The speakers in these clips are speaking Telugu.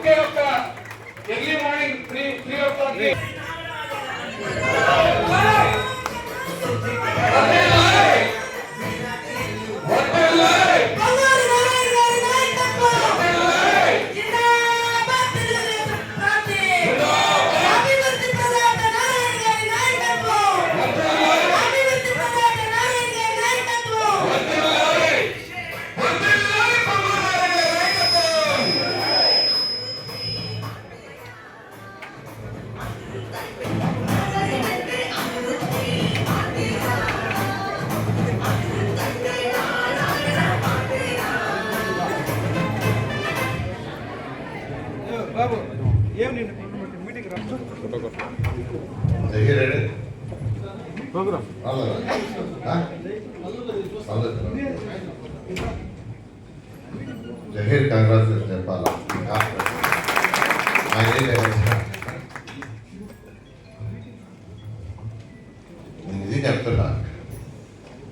ఒకే ఒక్క early morning three three o'clock program Zaheer congratulation చెప్పాలా. నేను ఇది చెప్తున్నా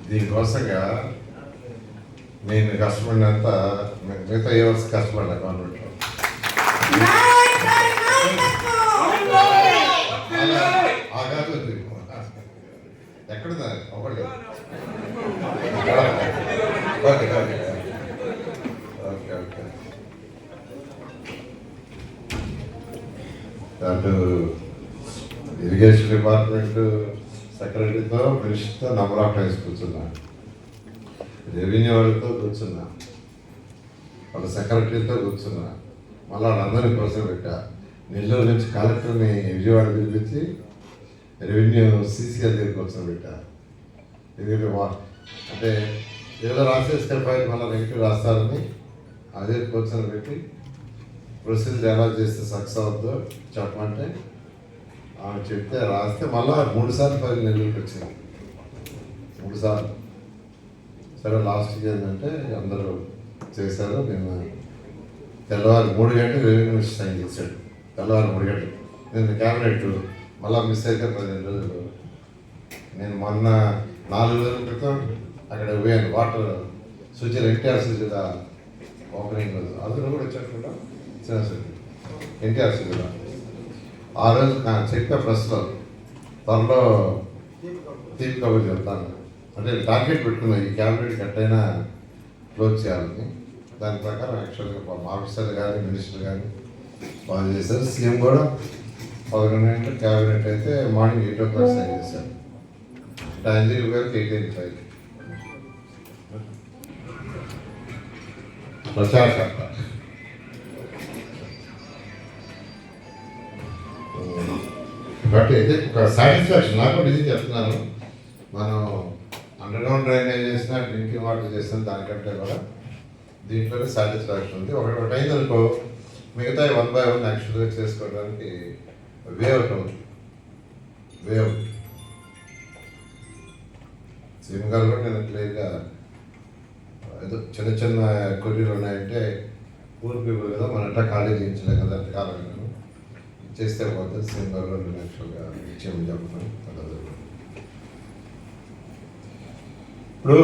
దీనికోసంగా నేను కష్టపడినంత మిగతా ఏ వర్షం కష్టపడ్డా గవర్నమెంట్లో ఎక్కడుందా ఒకటి ఓకే ఓకే. Okay okay. అటు ఇరిగేషన్ డిపార్ట్మెంట్ సెక్రటరీతో మినిస్టర్తో నంబర్ ఆఫ్ టైమ్స్ కూర్చున్నా. రెవెన్యూ వాళ్ళతో కూర్చున్నా. వాళ్ళ సెక్రటరీతో కూర్చున్నా. మళ్ళీ వాళ్ళందరినీ కోసం పెట్టా. నెల్లూరు నుంచి కలెక్టర్ని విజయవాడ పిలిపించి రెవెన్యూ సీసీఆర్ దగ్గరికి కోసం పెట్టా ఎందుకంటే వా అంటే ఏదో రాసేస్తే ఫైల్ మళ్ళీ నెగిటివ్ రాస్తారని అదే కూర్చొని పెట్టి ప్రొసీజర్ ఎలా చేస్తే సక్సెస్ అవుతుందో చెప్పమంటే ఆమె చెప్తే రాస్తే మళ్ళీ మూడు సార్లు ఫైల్ నెల్లూరుకి వచ్చింది. మూడు సార్లు. సరే లాస్ట్కి ఏంటంటే అందరూ చేశారు నేను తెల్లవారు మూడు గంటలు రెవెన్యూ సైన్ చేశాడు. తెల్లవారు మూడు గంటలు నేను క్యాబినెట్ మళ్ళీ మిస్ అయితే పదిహేను రోజులు నేను మొన్న నాలుగు రోజుల క్రితం అక్కడ పోయాను. Water Sujala NTR Sujala opening రోజు. అందులో కూడా వచ్చారు చిన్న సుజల ఎన్టీఆర్ సుజల ఆ రోజు నాకు చెప్పే ప్రశ్నలో. త్వరలో తీపి కబుర్ చెప్తాను. అంటే టార్గెట్ పెట్టుకున్నా ఈ క్యాబినెట్ కట్టైనా క్లోజ్ చేయాలని. దాని ప్రకారం యాక్చువల్గా మా ఆఫీసర్లు కానీ మినిస్టర్ కానీ బాగా చేశారు. సీఎం కూడా గంటల క్యాబినెట్ అయితే morning eight o'clock sign చేశారు. టాంజీల్ గారికి ఎయిట్ ఎయిట్ ఫైవ్ ప్రచారకర్త కాబట్టి అయితే ఒక సాటిస్ఫాక్షన్ నాకు కూడా ఇది చెప్తున్నాను. మనం అండర్ గ్రౌండ్ డ్రైనేజ్ చేసినా డ్రింకింగ్ వాటర్ చేసినా దానికంటే కూడా దీంట్లోనే సాటిస్ఫాక్షన్ ఉంది. ఒకటి ఒకటి అయిందనుకో మిగతా వన్ బై వన్ యాక్చువల్గా చేసుకోవడానికి వే అవుట్ అవుతుంది. వే అవుట్ సీఎం గారు కూడా నేను క్లియర్గా ఏదో చిన్న చిన్న కొరీలు ఉన్నాయంటే పూర్ పీపుల్ కదా మన ఎట్లా ఖాళీ చేయించలేం కదా అంటే కారణం చేస్తే పోతే సీఎం గారు నేను యాక్చువల్గా ఇచ్చేయమని చెప్తాను ఇప్పుడు